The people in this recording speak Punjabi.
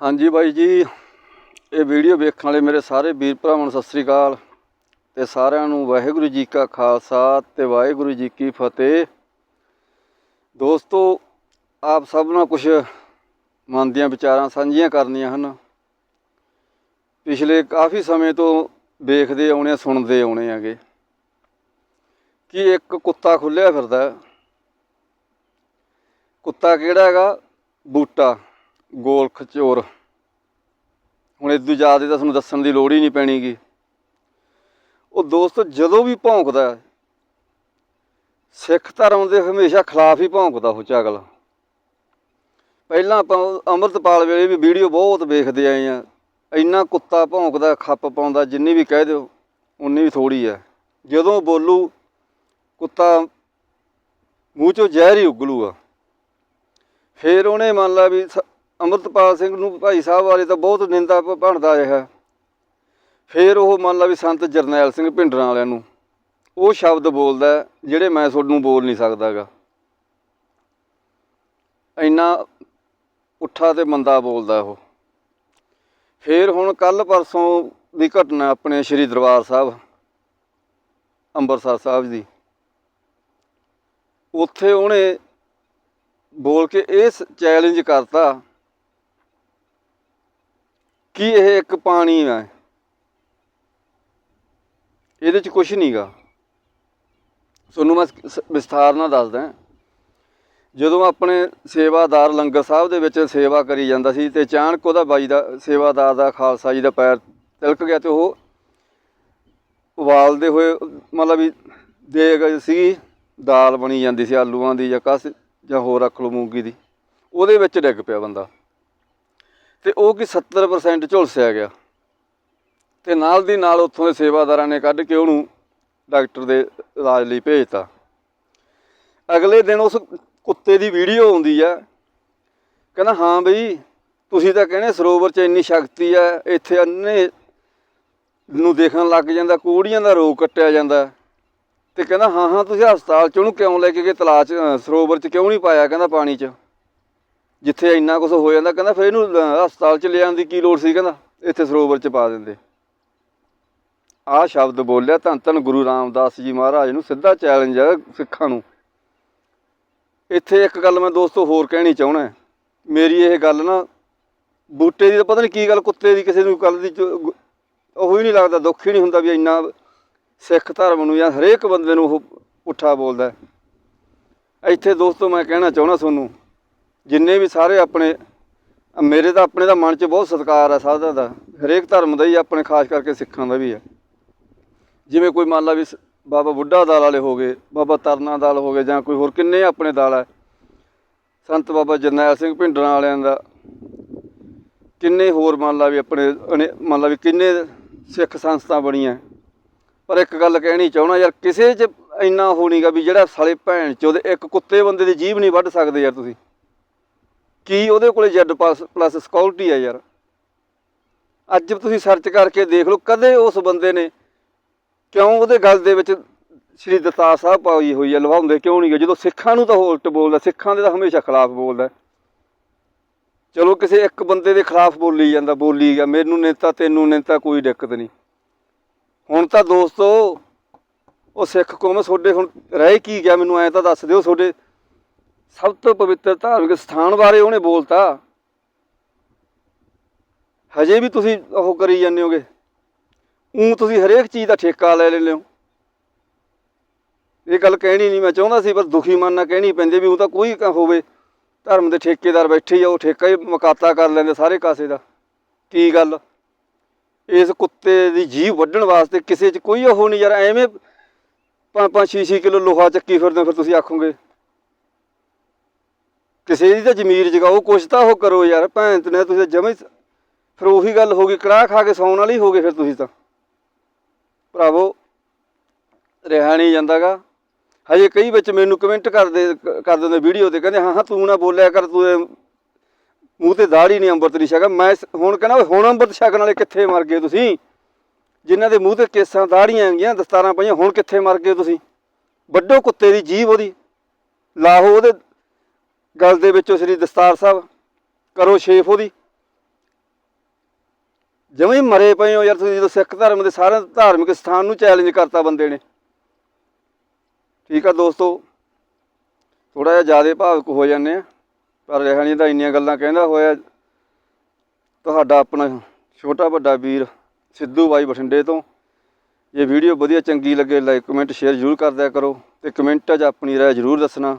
ਹਾਂਜੀ ਬਾਈ ਜੀ, ਇਹ ਵੀਡੀਓ ਵੇਖਣ ਵਾਲੇ ਮੇਰੇ ਸਾਰੇ ਵੀਰ ਭਰਾਵਾਂ ਨੂੰ ਸਤਿ ਸ੍ਰੀ ਅਕਾਲ ਤੇ ਸਾਰਿਆਂ ਨੂੰ ਵਾਹਿਗੁਰੂ ਜੀ ਕਾ ਖਾਲਸਾ ਤੇ ਵਾਹਿਗੁਰੂ ਜੀ ਕੀ ਫਤਿਹ। ਦੋਸਤੋ, ਆਪ ਸਭ ਨਾਲ ਕੁਝ ਮਨ ਦੀਆਂ ਵਿਚਾਰਾਂ ਸਾਂਝੀਆਂ ਕਰਨੀਆਂ ਹਨ। ਪਿਛਲੇ ਕਾਫੀ ਸਮੇਂ ਤੋਂ ਵੇਖਦੇ ਆਉਣੇ, ਸੁਣਦੇ ਆਉਣੇ ਆਗੇ ਕਿ ਇੱਕ ਕੁੱਤਾ ਖੁੱਲਿਆ ਫਿਰਦਾ? ਕੁੱਤਾ ਕਿਹੜਾ ਹੈਗਾ? ਬੂਟਾ। ਗੋਲਖ ਚੋਰ ਹੁਣ ਇਦੋਂ ਜ਼ਿਆਦਾ ਤਾਂ ਤੁਹਾਨੂੰ ਦੱਸਣ ਦੀ ਲੋੜ ਹੀ ਨਹੀਂ ਪੈਣੀਗੀ। ਉਹ ਦੋਸਤ ਜਦੋਂ ਵੀ ਭੌਂਕਦਾ ਸਿੱਖ ਧਰਮ ਦੇ ਹਮੇਸ਼ਾ ਖਿਲਾਫ ਹੀ ਭੌਂਕਦਾ ਉਹ ਚਾਗਲ। ਪਹਿਲਾਂ ਆਪਾਂ ਅੰਮ੍ਰਿਤਪਾਲ ਵੇਲੇ ਵੀ ਵੀਡੀਓ ਬਹੁਤ ਵੇਖਦੇ ਆਏ ਆ ਇੰਨਾ ਕੁੱਤਾ ਭੌਂਕਦਾ, ਖੱਪ ਪਾਉਂਦਾ, ਜਿੰਨੀ ਵੀ ਕਹਿ ਦਿਓ, ਉਨੀ ਵੀ ਥੋੜੀ ਹੈ। ਜਦੋਂ ਬੋਲੂ, ਕੁੱਤਾ ਮੂੰਹ ਚੋਂ ਜ਼ਹਿਰ ਹੀ ਉਗਲੂਗਾ। ਫਿਰ ਉਹਨੇ ਮੰਨ ਲਾ ਵੀ ਸ- ਅੰਮ੍ਰਿਤਪਾਲ ਸਿੰਘ ਨੂੰ ਭਾਈ ਸਾਹਿਬ ਬਾਰੇ ਤਾਂ ਬਹੁਤ ਨਿੰਦਾ ਭ- ਭਣਦਾ ਰਿਹਾ। ਫਿਰ ਉਹ ਮੰਨ ਲਾ ਵੀ ਸੰਤ ਜਰਨੈਲ ਸਿੰਘ ਭਿੰਡਰਾਂ ਵਾਲਿਆਂ ਨੂੰ, ਉਹ ਸ਼ਬਦ ਬੋਲਦਾ ਜਿਹੜੇ ਮੈਂ ਤੁਹਾਨੂੰ ਬੋਲ ਨਹੀਂ ਸਕਦਾਗਾ। ਇੰਨਾ ਉੱਠਾ ਤੇ ਮੰਦਾ ਬੋਲਦਾ ਉਹ। ਫਿਰ ਹੁਣ ਕੱਲ ਪਰਸੋਂ ਦੀ ਘਟਨਾ ਆਪਣੇ ਸ੍ਰੀ ਦਰਬਾਰ ਸਾਹਿਬ ਅੰਮ੍ਰਿਤਸਰ ਸਾਹਿਬ ਦੀ। ਉੱਥੇ ਉਹਨੇ ਬੋਲ ਕੇ ਇਹ ਚੈਲੰਜ ਕਰਤਾ ਕੀ ਇਹ ਇੱਕ ਪਾਣੀ ਹੈ ਇਹਦੇ ਚ ਕੁਝ ਨਹੀਂਗਾ ਤੁਹਾਨੂੰ ਮੈਂ ਵਿਸਥਾਰ ਨਾਲ ਦੱਸਦਾ ਜਦੋਂ ਆਪਣੇ ਸੇਵਾਦਾਰ ਲੰਗਰ ਸਾਹਿਬ ਦੇ ਵਿੱਚ ਸੇਵਾ ਕਰੀ ਜਾਂਦਾ ਸੀ ਤੇ ਅਚਾਨਕ ਉਹਦਾ ਬਾਈ ਦਾ, ਸੇਵਾਦਾਰ ਦਾ ਖਾਲਸਾ ਜੀ ਦਾ ਪੈਰ ਤਿਲਕ ਗਿਆ ਤੇ ਉਹ ਉਬਾਲਦੇ ਹੋਏ ਮਤਲਬ ਵੀ ਦੇਗ ਸੀ ਦਾਲ ਬਣੀ ਜਾਂਦੀ ਸੀ ਆਲੂਆਂ ਦੀ ਜਾਂ ਕਸ, ਜਾਂ ਹੋਰ ਰੱਖ ਲਓ ਮੂੰਗੀ ਦੀ। ਉਹਦੇ ਵਿੱਚ ਡਿੱਗ ਪਿਆ ਬੰਦਾ। ਤੇ ਉਹ ਕਿ 70% ਝੁਲਸਿਆ ਗਿਆ। ਤੇ ਨਾਲ ਦੀ ਨਾਲ ਉੱਥੋਂ ਦੇ ਸੇਵਾਦਾਰਾਂ ਨੇ ਕੱਢ ਕੇ ਉਹਨੂੰ ਡਾਕਟਰ ਦੇ ਇਲਾਜ ਲਈ ਭੇਜਤਾ। ਅਗਲੇ ਦਿਨ ਉਸ ਕੁੱਤੇ ਦੀ ਵੀਡੀਓ ਆਉਂਦੀ ਆ। ਕਹਿੰਦਾ, ਹਾਂ ਬਈ, ਤੁਸੀਂ ਤਾਂ ਕਹਿੰਦੇ ਸਰੋਵਰ 'ਚ ਇੰਨੀ ਸ਼ਕਤੀ ਆ, ਇੱਥੇ ਅੰਨੇ ਨੂੰ ਦੇਖਣ ਲੱਗ ਜਾਂਦਾ ਕੋੜੀਆਂ ਦਾ ਰੋਗ ਕੱਟਿਆ ਜਾਂਦਾ। ਤੇ ਕਹਿੰਦਾ, ਹਾਂ ਹਾਂ, ਤੁਸੀਂ ਹਸਪਤਾਲ 'ਚ ਉਹਨੂੰ ਕਿਉਂ ਲੈ ਕੇ ਗਏ? ਤਲਾਅ 'ਚ ਸਰੋਵਰ 'ਚ ਕਿਉਂ ਨਹੀਂ ਪਾਇਆ? ਕਹਿੰਦਾ, ਪਾਣੀ 'ਚ। ਜਿੱਥੇ ਇੰਨਾ ਕੁਝ ਹੋ ਜਾਂਦਾ ਕਹਿੰਦਾ ਫਿਰ ਇਹਨੂੰ ਅ, ਹਸਪਤਾਲ 'ਚ ਲਿਆਉਣ ਦੀ ਕੀ ਲੋੜ ਸੀ ਕਹਿੰਦਾ ਇੱਥੇ ਸਰੋਵਰ 'ਚ ਪਾ ਦਿੰਦੇ। ਆਹ ਸ਼ਬਦ ਬੋਲਿਆ ਧੰਨ ਧੰਨ ਗੁਰੂ ਰਾਮਦਾਸ ਜੀ ਮਹਾਰਾਜ ਨੂੰ ਸਿੱਧਾ ਚੈਲੰਜ ਹੈ ਸਿੱਖਾਂ ਨੂੰ। ਇੱਥੇ ਇੱਕ ਗੱਲ ਮੈਂ ਦੋਸਤੋ ਹੋਰ ਕਹਿਣੀ ਚਾਹਣਾ ਮੇਰੀ ਇਹ ਗੱਲ ਨਾ ਬੂਟੇ ਦੀ ਤਾਂ ਪਤਾ ਨਹੀਂ ਕੀ ਗੱਲ ਕੁੱਤੇ ਦੀ ਕਿਸੇ ਨੂੰ ਗੱਲ ਦੀ ਚ- ਉਹ ਹੀ ਨਹੀਂ ਲੱਗਦਾ ਦੁੱਖ ਹੀ ਨਹੀਂ ਹੁੰਦਾ ਵੀ ਇੰਨਾ ਸਿੱਖ ਧਰਮ ਨੂੰ ਜਾਂ ਹਰੇਕ ਬੰਦੇ ਨੂੰ ਉਹ ਪੁੱਠਾ ਬੋਲਦਾ ਹੈ। ਇੱਥੇ ਦੋਸਤੋ ਮੈਂ ਕਹਿਣਾ ਚਾਹਣਾ ਤੁਹਾਨੂੰ ਜਿੰਨੇ ਵੀ ਸਾਰੇ ਆਪਣੇ, ਮੇਰੇ ਤਾਂ ਆਪਣੇ ਦਾ ਮਨ 'ਚ ਬਹੁਤ ਸਤਿਕਾਰ ਆ ਸਾਧਾ ਦਾ। ਹਰੇਕ ਧਰਮ ਦਾ ਹੀ ਆਪਣੇ ਖਾਸ ਕਰਕੇ ਸਿੱਖਾਂ ਦਾ ਵੀ ਹੈ ਜਿਵੇਂ ਕੋਈ ਮੰਨ ਲਾ ਵੀ ਸ- ਬਾਬਾ ਬੁੱਢਾ ਦਾਲ ਵਾਲੇ ਹੋ ਗਏ, ਬਾਬਾ ਤਰਨਾ ਦਾਲ ਹੋ ਗਏ ਜਾਂ ਕੋਈ ਹੋਰ ਕਿੰਨੇ ਆਪਣੇ ਦਾਲ ਹੈ ਸੰਤ ਬਾਬਾ ਜਰਨੈਲ ਸਿੰਘ ਭਿੰਡਰਾਂ ਵਾਲਿਆਂ ਦਾ। ਕਿੰਨੇ ਹੋਰ ਮੰਨ ਲਾ ਵੀ ਆਪਣੇ, ਅਨੇ- ਮੰਨ ਲਾ ਵੀ ਕਿੰਨੇ ਸਿੱਖ ਸੰਸਥਾ ਬਣੀਆਂ। ਪਰ ਇੱਕ ਗੱਲ ਕਹਿਣੀ ਚਾਹਣਾ ਯਾਰ, ਕਿਸੇ 'ਚ ਇੰਨਾ ਹੋਣੀਗਾ ਵੀ ਜਿਹੜਾ ਸਾਲੇ ਭੈਣ ਚ ਉਹਦੇ ਇੱਕ ਕੁੱਤੇ ਬੰਦੇ ਦੀ ਜੀਭ ਨਹੀਂ ਵੱਢ ਸਕਦੇ ਯਾਰ ਤੁਸੀਂ। ਕੀ ਉਹਦੇ ਕੋਲੇ ਜੈਡ ਪਲੱਸ ਪਲੱਸ ਸਿਕਿਉਰਿਟੀ ਹੈ ਯਾਰ? ਅੱਜ ਤੁਸੀਂ ਸਰਚ ਕਰਕੇ ਦੇਖ ਲਓ, ਕਦੇ ਉਸ ਬੰਦੇ ਨੇ ਕਿਉਂ ਉਹਦੇ ਗੱਲ ਦੇ ਵਿੱਚ ਸ੍ਰੀ ਦਤਾਰ ਸਾਹਿਬ ਪਾਈ ਹੋਈ ਹੈ ਲਵਾਉਂਦੇ ਕਿਉਂ ਨਹੀਂ ਗੇ? ਜਦੋਂ ਸਿੱਖਾਂ ਨੂੰ ਤਾਂ ਉਲਟ ਬੋਲਦਾ, ਸਿੱਖਾਂ ਦੇ ਤਾਂ ਹਮੇਸ਼ਾ ਖਿਲਾਫ ਬੋਲਦਾ। ਚਲੋ ਕਿਸੇ ਇੱਕ ਬੰਦੇ ਦੇ ਖਿਲਾਫ ਬੋਲੀ ਜਾਂਦਾ, ਬੋਲੀ ਗਿਆ, ਮੈਨੂੰ ਨੇਤਾ ਤੈਨੂੰ ਨੇਤਾ ਕੋਈ ਦਿੱਕਤ ਨਹੀਂ। ਹੁਣ ਤਾਂ ਦੋਸਤੋ, ਉਹ ਸਿੱਖ ਕੌਮ ਤੁਹਾਡੇ ਹੁਣ ਰਹਿ ਕੀ ਗਿਆ? ਮੈਨੂੰ ਐਂ ਤਾਂ ਦੱਸ ਦਿਓ, ਤੁਹਾਡੇ ਸਭ ਤੋਂ ਪਵਿੱਤਰ ਧਾਰਮਿਕ ਸਥਾਨ ਬਾਰੇ ਉਹਨੇ ਬੋਲਤਾ। ਹਜੇ ਵੀ ਤੁਸੀਂ ਉਹ ਕਰੀ ਜਾਂਦੇ ਹੋਗੇ। ਉਹ ਤੁਸੀਂ ਹਰੇਕ ਚੀਜ਼ ਦਾ ਠੇਕਾ ਲੈ ਲੈਂਦੇ ਹੋ। ਇਹ ਗੱਲ ਕਹਿਣੀ ਨਹੀਂ ਮੈਂ ਚਾਹੁੰਦਾ ਸੀ ਪਰ ਦੁਖੀ ਮਨ ਨਾਲ ਕਹਿਣੀ ਪੈਂਦੀ ਵੀ ਉਹ ਤਾਂ ਕੋਈ ਹੋਵੇ ਧਰਮ ਦੇ ਠੇਕੇਦਾਰ ਬੈਠੇ ਆ ਉਹ ਠੇਕਾ ਹੀ ਮਕਾਤਾ ਕਰ ਲੈਂਦੇ ਸਾਰੇ ਕਾਸੇ ਦਾ। ਕੀ ਗੱਲ? ਇਸ ਕੁੱਤੇ ਦੀ ਜੀਭ ਵੱਢਣ ਵਾਸਤੇ ਕਿਸੇ 'ਚ ਕੋਈ ਉਹ ਨਹੀਂ ਯਾਰ ਐਵੇਂ ਪੰਜ ਪੰਜ ਛੇ ਛੇ ਕਿਲੋ ਲੋਹਾ ਚੱਕੀ ਫਿਰਦੇ ਹੋ, ਫਿਰ ਤੁਸੀਂ ਆਖੋਗੇ। ਕਿਸੇ ਦੀ ਤਾਂ ਜ਼ਮੀਰ ਜਗਾਓ, ਕੁਛ ਤਾਂ ਉਹ ਕਰੋ ਯਾਰ, ਭੈਣ ਤੇ ਨੇ ਤੁਸੀਂ ਜਮੇ ਫਿਰ ਉਹੀ ਗੱਲ ਹੋ ਗਈ, ਕੜਾਹ ਖਾ ਕੇ ਸੌਣ ਵਾਲੀ ਹੋ ਗਏ ਫਿਰ ਤੁਸੀਂ ਤਾਂ। ਭਰਾਵੋ, ਰਿਹਾ ਨਹੀਂ ਜਾਂਦਾਗਾ। ਹਜੇ ਕਈ ਵਿੱਚ ਮੈਨੂੰ ਕਮੈਂਟ ਕਰਦੇ, ਕਰ ਦਿੰਦੇ ਵੀਡੀਓ ਤੇ, ਕਹਿੰਦੇ, ਹਾਂ ਹਾਂ, ਤੂੰ ਨਾ ਬੋਲਿਆ ਕਰ, ਤੂੰ ਮੂੰਹ ਤੇ ਦਾੜੀ ਨਹੀਂ ਅੰਮ੍ਰਿਤ ਨਹੀਂ ਛਕਾ। ਮੈਂ ਹੁਣ ਕਹਿੰਦਾ ਹੁਣ ਅੰਮ੍ਰਿਤ ਛਕਣ ਵਾਲੇ ਕਿੱਥੇ ਮਰ ਗਏ ਤੁਸੀਂ? ਜਿਨ੍ਹਾਂ ਦੇ ਮੂੰਹ ਤੇ ਕੇਸਾਂ ਦਾੜੀਆਂ ਹੈਗੀਆਂ, ਦਸਤਾਰਾਂ ਪਈਆਂ, ਹੁਣ ਕਿੱਥੇ ਮਰ ਗਏ ਤੁਸੀਂ? ਵੱਡੋ ਕੁੱਤੇ ਦੀ ਜੀਭ ਉਹਦੀ। ਲਾਹੋ ਉਹਦੇ ਗਲ ਦੇ ਵਿੱਚੋਂ ਸ੍ਰੀ ਦਸਤਾਰ ਸਾਹਿਬ, ਕਰੋ ਸ਼ੇਫ ਉਹਦੀ। ਜਿਵੇਂ ਮਰੇ ਪਏ ਹੋ ਯਾਰ, ਤੁਸੀਂ ਜਦੋਂ ਸਿੱਖ ਧਰਮ ਦੇ ਸਾਰੇ ਧਾਰਮਿਕ ਸਥਾਨ ਨੂੰ ਚੈਲੰਜ ਕਰਤਾ ਬੰਦੇ ਨੇ। ਠੀਕ ਆ ਦੋਸਤੋ ਥੋੜਾ ਜਿਹਾ ਜ਼ਿਆਦਾ ਭਾਵੁਕ ਹੋ ਜਾਂਦੇ ਆ, ਪਰ ਰਹਿਣੀ ਤਾਂ ਇੰਨੀਆਂ ਗੱਲਾਂ ਕਹਿੰਦਾ ਹੋਇਆ, ਤੁਹਾਡਾ ਆਪਣਾ ਛੋਟਾ ਵੱਡਾ ਵੀਰ ਸਿੱਧੂ ਬਾਈ ਬਠਿੰਡੇ ਤੋਂ। ਜੇ ਵੀਡੀਓ ਵਧੀਆ ਚੰਗੀ ਲੱਗੇ, ਲਾਈਕ, ਕਮੈਂਟ, ਸ਼ੇਅਰ ਜ਼ਰੂਰ ਕਰ ਦਿਆ ਕਰੋ ਤੇ ਕਮੈਂਟਾਂ 'ਚ ਆਪਣੀ ਰਾਏ ਜ਼ਰੂਰ ਦੱਸਣਾ।